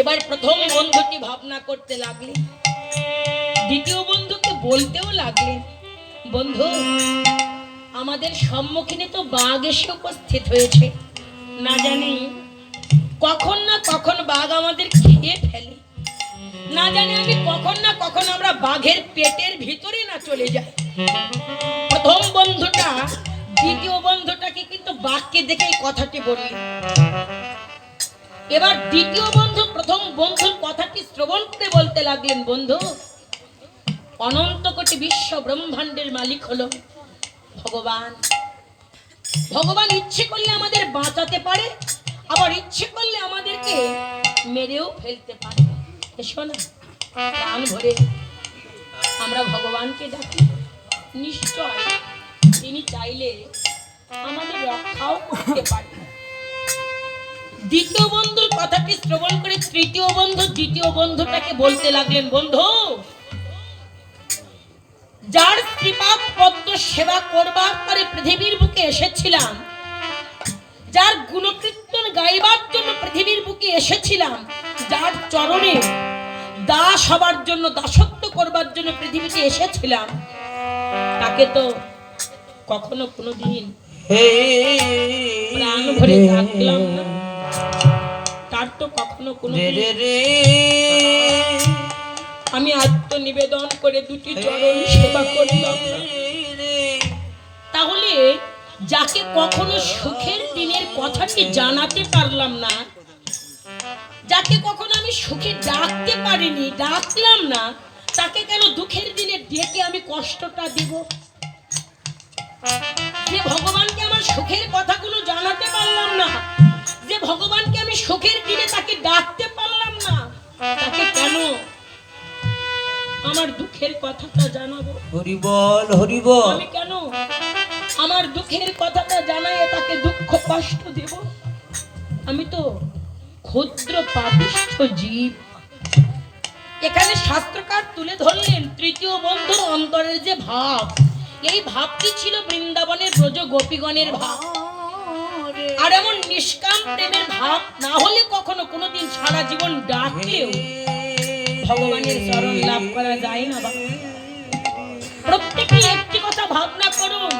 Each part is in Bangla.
এবার প্রথম বন্ধুটি ভাবনা করতে লাগলেন দ্বিতীয় বন্ধুকে বলতেও লাগলেন বন্ধু, আমাদের সম্মুখীনে তো বাঘ এসে উপস্থিত হয়েছে। না জানি কখন না কখন বাঘ আমাদের খেয়ে ফেলে। না জানি আমি কখন না কখন আমরা বাঘের পেটের ভিতরে না চলে যাই। প্রথম বন্ধুটা, দ্বিতীয় বন্ধুটাকে কিন্তু বাঘকে দেখে এই কথাটি বললেন এবার দ্বিতীয় বন্ধু, প্রথম বন্ধুর কথাটি শ্রবণ করে বলতে লাগলেন, বন্ধু, অনন্ত কোটি বিশ্ব ব্রহ্মাণ্ডের মালিক হলো ভগবান। ভগবান ইচ্ছে করলে আমাদের বাঁচাতে পারে, আবার ইচ্ছে করলে আমাদেরকে মেরেও ফেলতে পারে। এসো না প্রাণ ভরে আমরা ভগবানকে ডাকি। নিশ্চয় তিনি চাইলে আমাদের রক্ষাও করতে পারে দ্বিতীয় বন্ধুর কথাটি শ্রবণ করে তৃতীয় বন্ধু দ্বিতীয় বন্ধুটাকে বলতে লাগলেন বন্ধু যার শ্রীপাদ পদ্ম সেবা করবার পরে পৃথিবীর বুকে এসেছিলাম যার গুণকীর্তন গাইবার জন্য পৃথিবীর বুকে এসেছিলাম যার চরণে দাস হবার জন্য দাসত্ব করবার জন্য পৃথিবীতে এসেছিলাম তাকে তো কখনো কোনোদিন প্রাণ ভরে ডাকলাম না। তার তো কখনো কোনো আমি আত্মনিবেদন করে দুটি চরণ সেবা করলাম। তাহলে যাকে কখনো সুখের দিনের কথাটি জানাতে পারলাম না যাকে কখনো আমি সুখে ডাকতে পারিনি ডাকলাম না তাকে কেন দুঃখের দিনে ডেকে আমি কষ্টটা দিব? যে ভগবানকে আমার সুখের কথাগুলো সুখের দিনে তাকে ডাকতে পারলাম না। তাকে কেন? আমার দুঃখের কথাটা জানাব। হরিবল হরিবল। আমি কেন? আমার দুঃখের কথাটা জানাই তাকে দুঃখ কষ্ট দেব? আমি তো ক্ষুদ্র পাপিষ্ঠ জীব। এখানে শাস্ত্রকার তুলে ধরলেন তৃতীয় বন্ধুর অন্তরের যে ভাব। এই ভাবটি ছিল বৃন্দাবনের ব্রজ গোপীগণের ভাব। আর এমন নিষ্কাম প্রেমের ভাব না হলে কখনো কোনোদিন সারা জীবন ডাকলেও ভগবানের চরণ লাভ করা যায় না বাবা প্রত্যেকে একটি কথা ভাবনা করুন।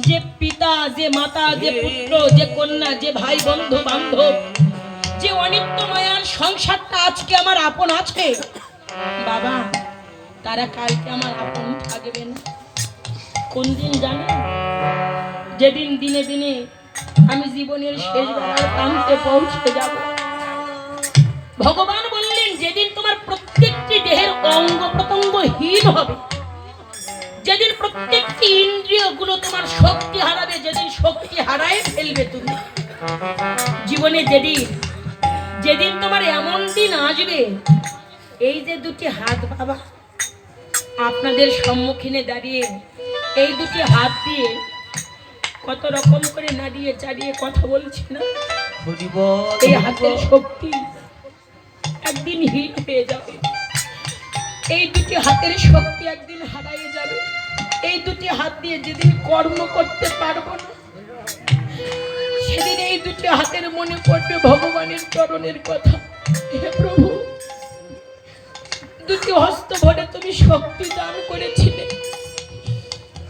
যে পিতা, যে মাতা, যে পুত্র, যে কন্যা, যে ভাই, বন্ধু, বান্ধব, যে অনিত্য মায়ার সংসারটা আজকে আমার আপন আছে, বাবা, তারা কালকে আমার আপন থাকবে না। কোন দিন জানেন? যেদিন দিনে দিনে আমি জীবনের শেষ বেলার প্রান্তে পৌঁছে যাব। ভগবান বললেন, যেদিন তোমার প্রত্যেকটি দেহের অঙ্গ প্রত্যঙ্গ হীন হবে, যেদিন প্রত্যেকটি ইন্দ্রিয়গুলো তোমার শক্তি হারাবে, যেদিন শক্তি হারায় ফেলবে তুমি। জীবনে যেদিন যেদিন তোমার এমন দিন আসবে, এই যে দুটি হাত বাবা, আপনাদের সম্মুখীনে দাঁড়িয়ে এই দুটি হাত দিয়ে কত রকম করে নাড়িয়ে চাড়িয়ে কথা বলছি না? এই হাতের শক্তি একদিন হীন হয়ে যাবে। এই দুটি হাতের শক্তি একদিন হারাইয়ে যাবে। এই দুটি হাত দিয়ে যেদিন কর্ম করতে পারব না সেদিন এই দুটি হাতের মনে পড়বে ভগবানের চরণের কথা। হে প্রভু দুটি হস্ত ভরে তুমি শক্তি দান করেছিলে।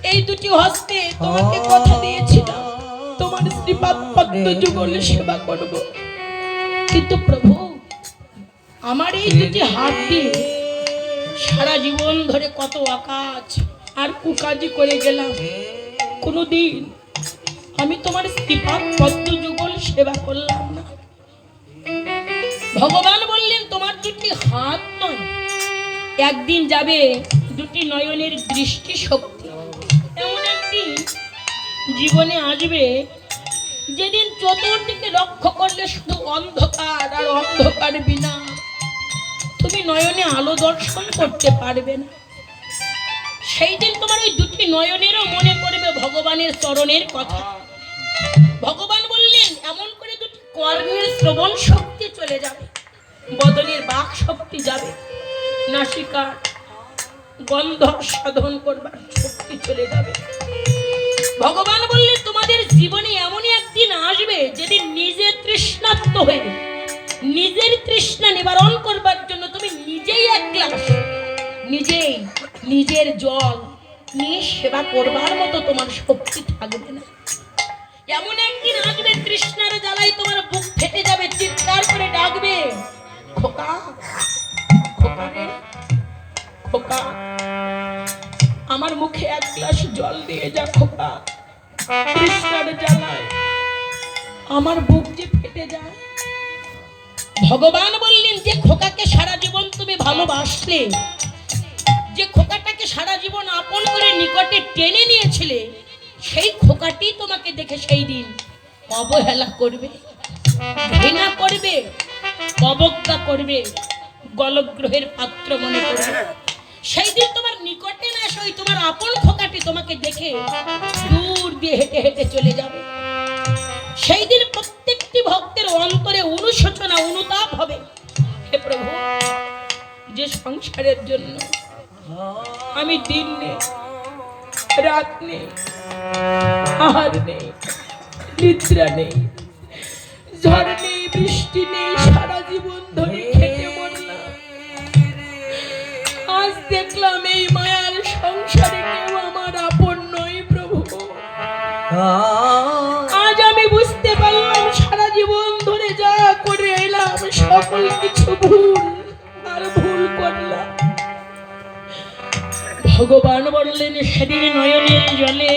এই দুটি হস্তে তোমাকে কথা দিয়েছিলাম। তোমার শ্রীপাদ যুগল সেবা করব। কিন্তু প্রভু, আমার এই দুটি হাত দিয়ে সারা জীবন ধরে কত আকাশ আর কুকাজি করে গেলাম। কোনোদিন আমি তোমার শ্রীপাদ পদ্ম যুগল সেবা করলাম না। ভগবান বললেন, তোমার দুটি হাত নয়, একদিন যাবে দুটি নয়নের দৃষ্টি শক্তি জীবনে আসবে, যেদিন চতুর্দিকে লক্ষ্য করলে শুধু অন্ধকার আর অন্ধকার বিনা। তুমি নয়নে আলো দর্শন করতে পারবে না। সেই দিন তোমার ওই দুটি নয়নেরও মনে পড়বে ভগবানের চরণের কথা। ভগবান বললেন, এমন করে দুটি কর্মের শ্রবণ শক্তি চলে যাবে। বদলের বাক শক্তি যাবে। নাসিকার গন্ধ সাধন করবার শক্তি চলে যাবে। ভগবান বললে তোমাদের জীবনে এমনই একদিন আসবে যেদিন নিজে তৃষ্ণাত্ম হয়ে নিজের তৃষ্ণা নিবারণ করবার জন্য তুমি নিজেই এক গ্লাস নিজেই নিজের জল নিয়ে সেবা করবার মতো তোমার শক্তি থাকবে না। এমন একদিন আসবে তৃষ্ণার জ্বালাই তোমার বুক ফেটে যাবে, চিৎকার করে ডাকবে, খোকা খোকা খোকা। মুখে এক গ্লাস জল দিয়ে যা খোকা জ্বালায়। আমার বুক যে ফেটে যায়। ভগবান বললেন, যে খোকাকে সারা জীবন তুমি ভালোবাসলে, যে খোকাটাকে সারা জীবন আপন করে নিকটে টেনে নিয়েছিলে, সেই খোকাটি তোমাকে দেখে সেই দিন অবহেলা করবে, ঘৃণা করবে, অবজ্ঞা করবে, গলগ্রহের পাত্র মনে করবে। না ওই তোমার আপন খোকাটি তোমাকে দেখে দূর দিয়ে হেঁটে হেঁটে চলে যাবে। সেই দিন প্রত্যেকটি ভক্তের অন্তরে অনুশোচনা, অনুতাপ হবে। হে প্রভু, যে সংসারের জন্য আমি দিন নেই, রাত নেই, আহার নেই, নিদ্রা নেই, ঝড় নেই, বৃষ্টি নেই, সারা জীবন ধরে বললেন সেদিন জলে